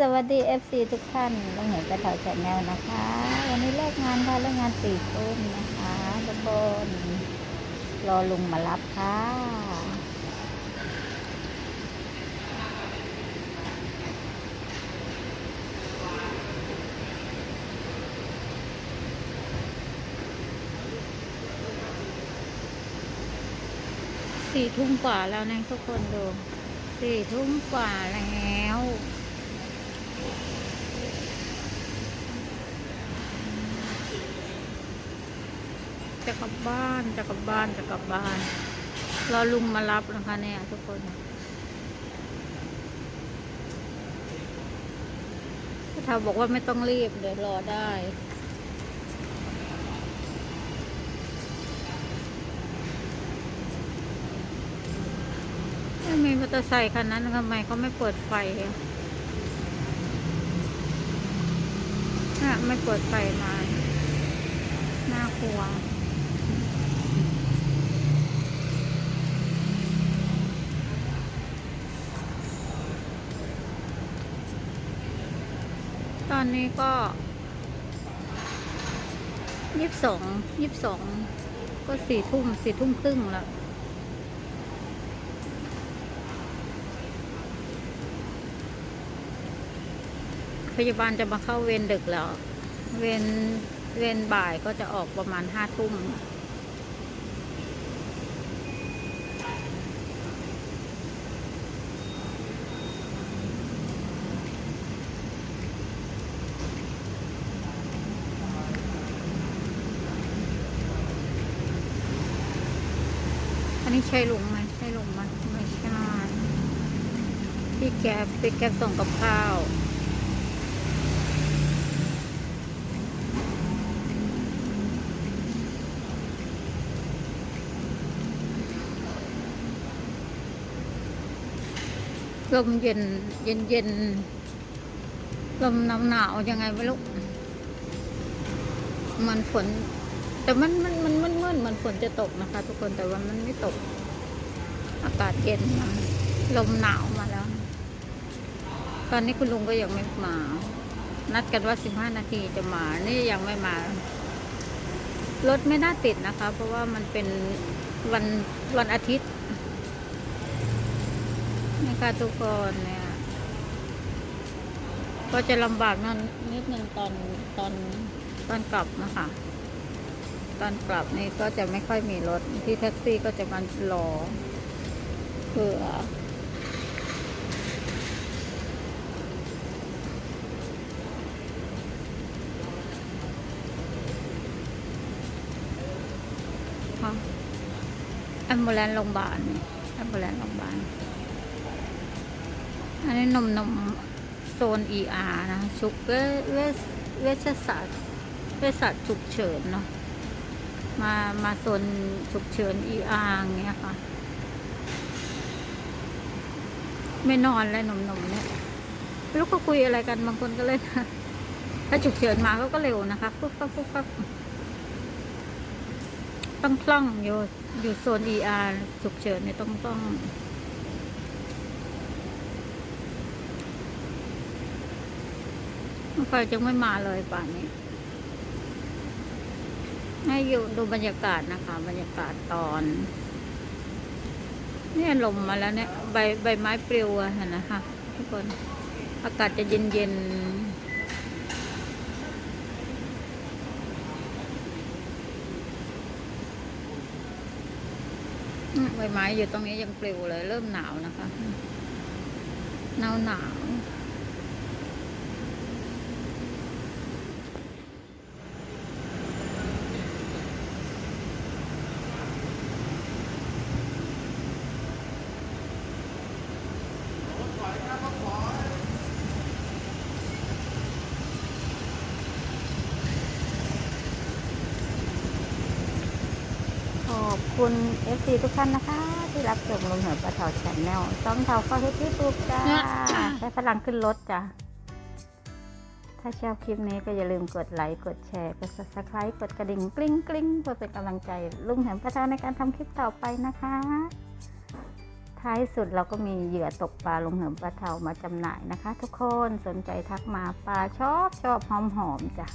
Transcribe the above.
สวัสดี FC ทุกท่านลงเห็นกระถอยแชนแนลนะคะ วันนี้เลิกงานค่ะเลิกงานสี่ทุ่มนะคะทุกคนรอลุงมารับค่ะสี่ทุ่มกว่าแล้วนะทุกคนดูสี่ทุ่มกว่าแล้ว จะกลับบ้านจะกลับบ้านจะกลับบ้านรอลุงมารับนะคะเนี่ยทุกคนถ้าบอกว่าไม่ต้องรีบเดี๋ยวรอได้ไม่มีมอเตอร์ไซค์คันนั้นทำไมเขาไม่เปิดไฟ่ะไม่เปิดไฟมา น่ากลัวตอนนี้ก็ยี่สิบสองยี่สิบสองก็สี่ทุ่มสี่ทุ่มครึ่งแล้ว พยาบาลจะมาเข้าเวรดึกแล้ว เวรเวรบ่ายก็จะออกประมาณห้าทุ่มอันนี้ใช่ลุงไหมใช่ลุงไหมไม่ใช่พี่แกพี่แกส่งกับข้าว ลมเย็น เย็นเย็นลมหนาวหนาวยังไงไม่รู้มันฝน แต่มันมันมันมันมันมันฝนจะตกนะคะ ทุกคนแต่ว่ามันไม่ตก อากาศเย็นมาลมหนาวมาแล้ว ตอนนี้คุณลุงก็ยังไม่มา นัดกันว่าสิบห้านาทีจะมานี่ยังไม่มารถไม่น่าติดนะคะ เพราะว่ามันเป็นวันวันอาทิตย์ นะคะทุกคนเนี่ย ก็จะลำบากนั่นนิดนึงตอนตอนตอนกลับนะคะ ตอนกลับนี่ก็จะไม่ค่อยมีรถที่แท็กซี่ก็จะมารอเผื่อแอมบูเลนโรงพยาบาลแอมบูเลนโรงพยาบาล อันนี้นมนมโซน ER นะ ชุกเวเวชเวชศาสตร์เวชศาสตร์ฉุกเฉินเนาะ มา มาโซนฉุกเฉิน ER อย่างเงี้ยค่ะ ไม่นอนเลยนมนมเนี่ยไม่รู้เขาคุยอะไรกันบางคนก็เลยถ้าฉุกเฉินมาเขาก็เร็วนะคะปุ๊บปั๊บปุ๊บปั๊บต้องคล่องอยู่อยู่โซน ER ฉุกเฉินเนี่ยต้องต้อง ไฟจึงไม่มาเลยป่านนี้ ให้อยู่ดูบรรยากาศนะคะ บรรยากาศตอน เนี่ยลมมาแล้วเนี่ย ใบใบไม้ปลิวอะเห็นนะคะทุกคน อากาศจะเย็นเย็นใบไม้อยู่ตรงนี้ยังปลิวเลย เริ่มหนาวนะคะหนาวหนาว ข อบคุณ FC ทุกท่านนะคะ ที่รับชมลงเหนือปลาเถาแชนแนลซ้อมเถาเข้าให้ที่ตูบจ้าใช้พลังขึ้นรถจ้ะ ถ้าชอบคลิปนี้ก็อย่าลืมกดไลค์กดแชร์กด subscribe กดกระดิ่งกริ๊งกริ๊งเพื่อเป็นกำลังใจลุงแหมประธานในการทำคลิปต่อไปนะคะทท้ายสุดเราก็มีเหยื่อตกปลาลงเหิมปลาเทามาจำหน่ายนะคะ ทุกคนสนใจทักมาปลาชอบชอบหอมหอมๆจ้ะ